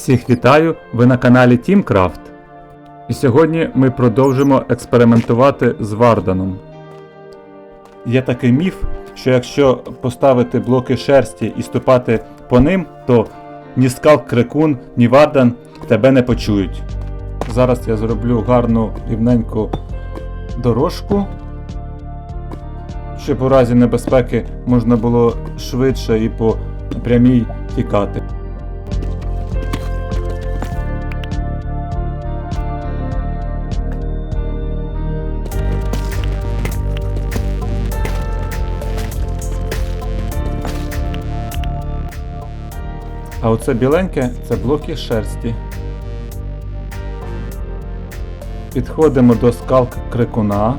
Всіх вітаю! Ви на каналі TeamCraft. І сьогодні ми продовжимо експериментувати з Варданом. Є такий міф, що якщо поставити блоки шерсті і ступати по ним, то ні скалк крикун, ні Вардан тебе не почують. Зараз я зроблю гарну рівненьку дорожку, щоб у разі небезпеки можна було швидше і по прямій тікати. А оце біленьке це блоки шерсті. Підходимо до скалк крикуна.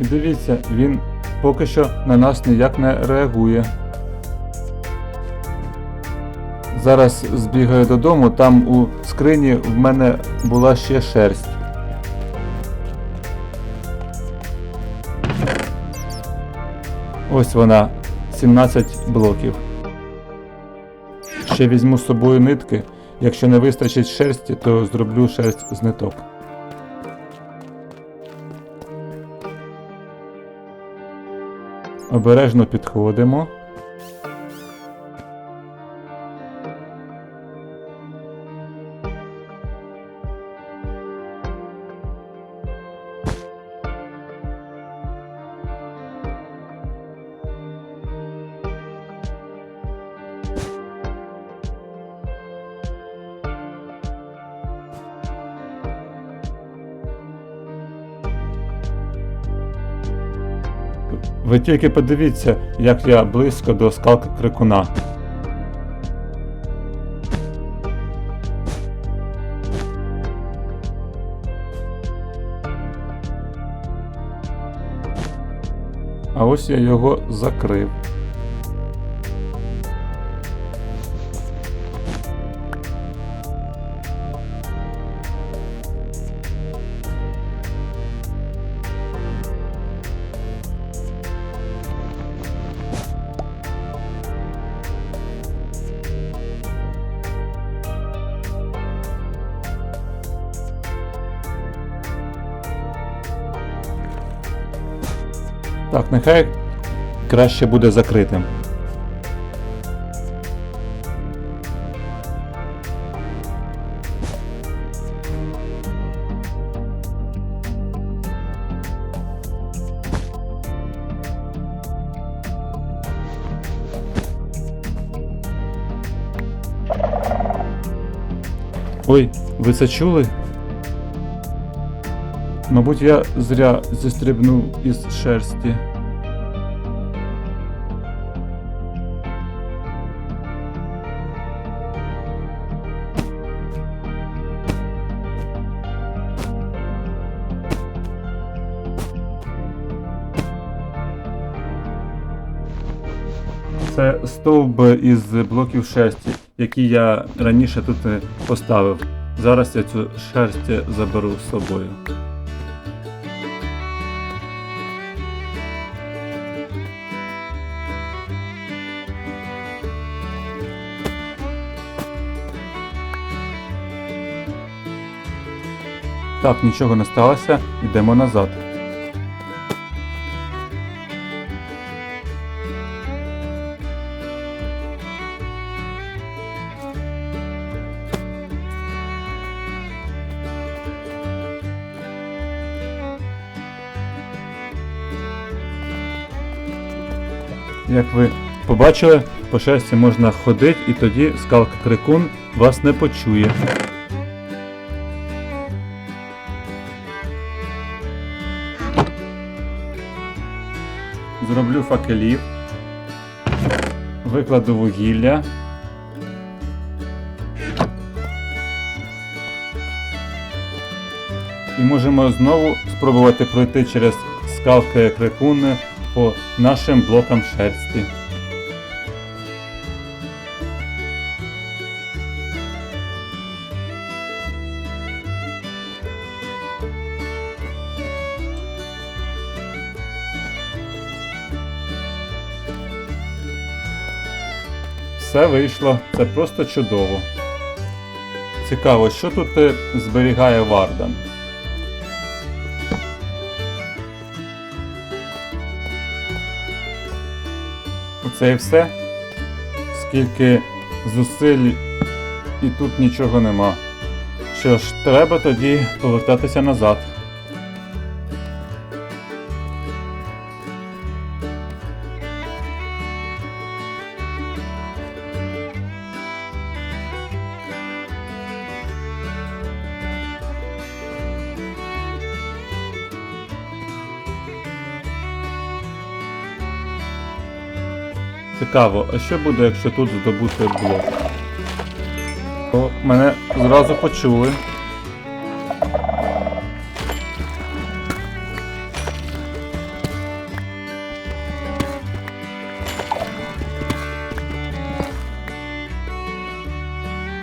І дивіться, він поки що на нас ніяк не реагує. Зараз збігаю додому, там у скрині в мене була ще шерсть. Ось вона, 17 блоків. Ще візьму з собою нитки. Якщо не вистачить шерсті, то зроблю шерсть з ниток. Обережно підходимо. Ви тільки подивіться, як я близько до скалки крикуна. А ось я його закрив. Нехай краще буде закритим. Ой, ви це чули? Мабуть, я зря зістрибнув із шерсті. Це стовб із блоків шерсті, які я раніше тут е, поставив. Зараз я цю шерсть заберу з собою. Так, нічого не сталося, йдемо назад. Як ви побачили, по шерсті можна ходити і тоді скалка крикун вас не почує. Зроблю факелів, викладу вугілля. І можемо знову спробувати пройти через скалки крикуни по нашим блокам шерсті. Все вийшло, це просто чудово. Цікаво, що тут е, зберігає Вардан. Оце і все. Скільки зусиль і тут нічого нема. Що ж, треба тоді повертатися назад. Цікаво, а що буде, якщо тут здобути блок? О, мене зразу почули.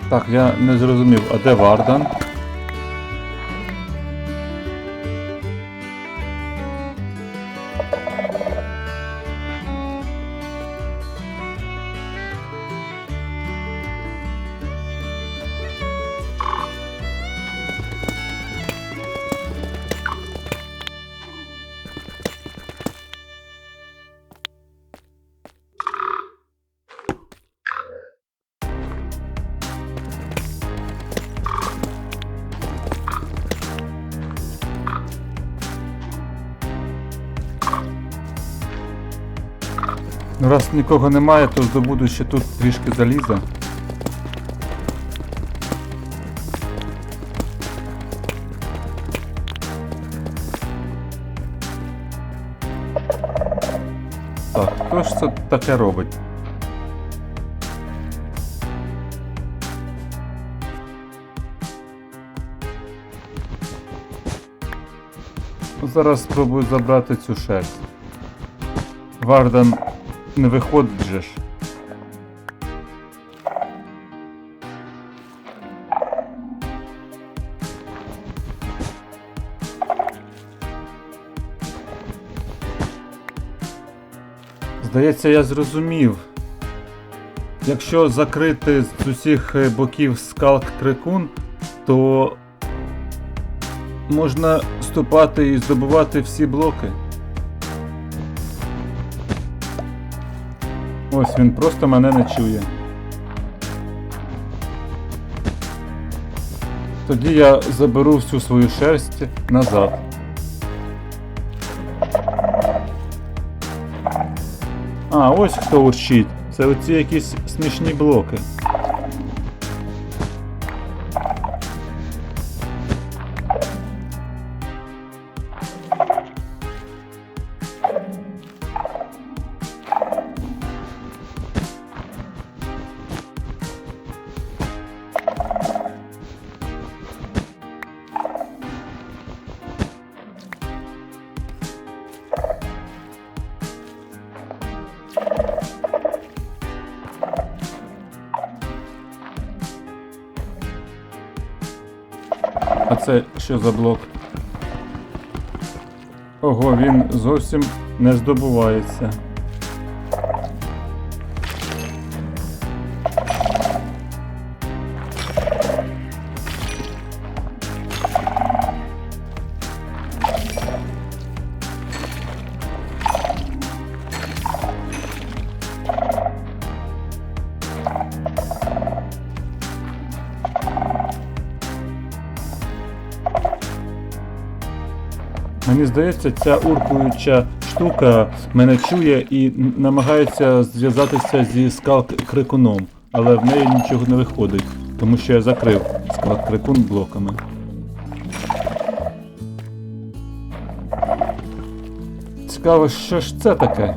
Так, я не зрозумів, а де Вардан? Раз нікого немає, то здобуду ще тут трішки заліза. Так, хто ж це таке робить? Зараз спробую забрати цю шерсть. Вардан не виходить же ж. Здається, я зрозумів. Якщо закрити з усіх е, боків скалк крикун, то можна ступати і здобувати всі блоки. Ось він просто мене не чує. Тоді я заберу всю свою шерсть назад. А, ось хто урчить. Це оці якісь смішні блоки. Що за блок? Ого, він зовсім не здобувається. Мені здається, ця уркуюча штука мене чує і намагається зв'язатися зі скалк крикуном, але в неї нічого не виходить, тому що я закрив скалк крикун блоками. Цікаво, що ж це таке?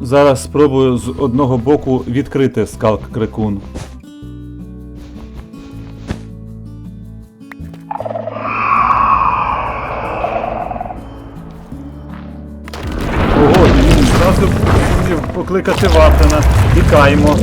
Зараз спробую з одного боку відкрити скалк крикун. Ого, він зразу покликати Вафлена. Тікаємо.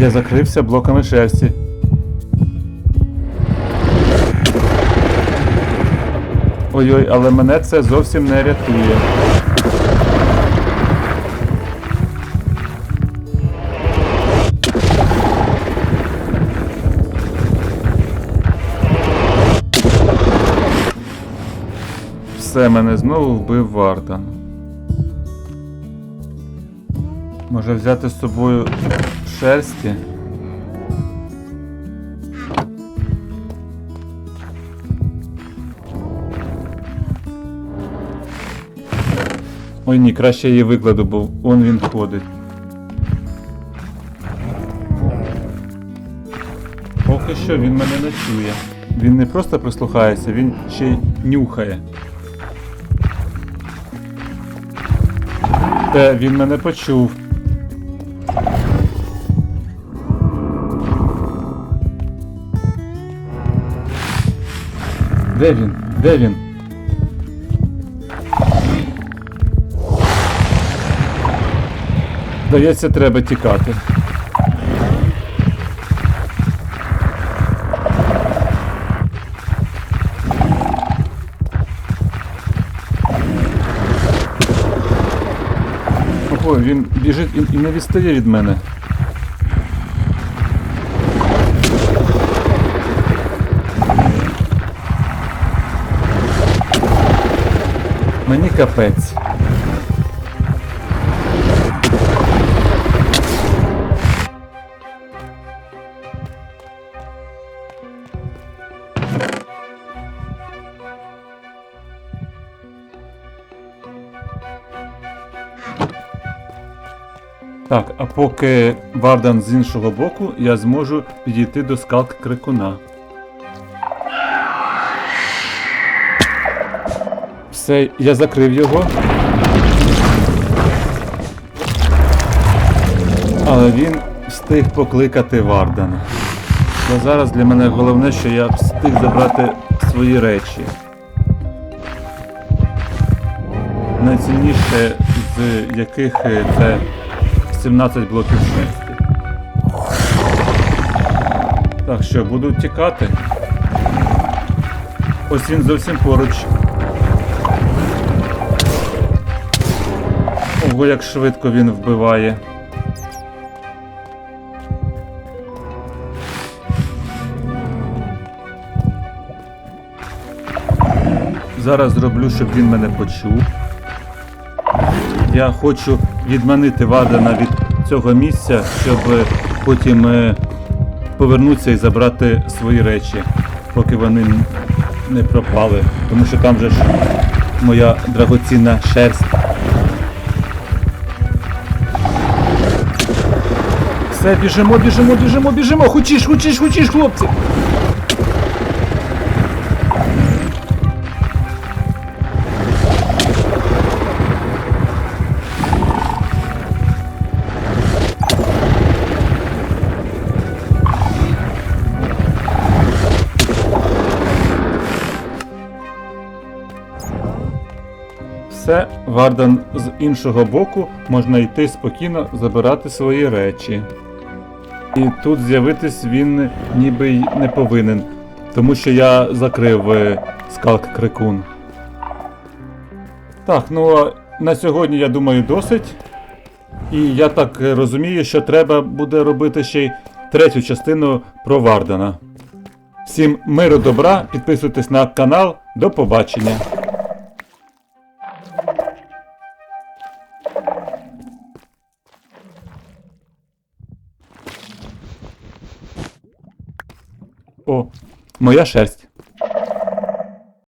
Я закрився блоками шерсті. Ой-ой, але мене це зовсім не рятує. Все, мене знову вбив Вардан. Може взяти з собою шерсті? Ой ні, краще її викладу, бо он він ходить. Поки що він мене не чує. Він не просто прислухається, він ще й нюхає. Те, він мене почув. Де він? Де він? Здається, треба тікати. Ого, він біжить і не відстає від мене. Мені капець. Так, а поки Вардан з іншого боку, я зможу підійти до скалк крикуна. Все, я закрив його. Але він встиг покликати Вардана. Бо зараз для мене головне, що я встиг забрати свої речі. Найцінніше з яких е, це 17 блоків шерсті. Так що, буду тікати. Ось він зовсім поруч. Ого, як швидко він вбиває. Зараз зроблю, щоб він мене почув. Я хочу відманити Вардена від цього місця, щоб потім е, повернутися і забрати свої речі, поки вони не пропали. Тому що там же ж моя драгоцінна шерсть. Все, біжимо, біжимо, біжимо, біжимо! Хочеш, хочеш, хочеш, хлопці! Все, Вардан з іншого боку можна йти спокійно забирати свої речі. І тут з'явитись він ніби й не повинен, тому що я закрив е, скалк крикун. Так, ну на сьогодні я думаю досить. І я так е, розумію, що треба буде робити ще й третю частину про Вардана. Всім миру добра, підписуйтесь на канал, до побачення. О, моя шерсть.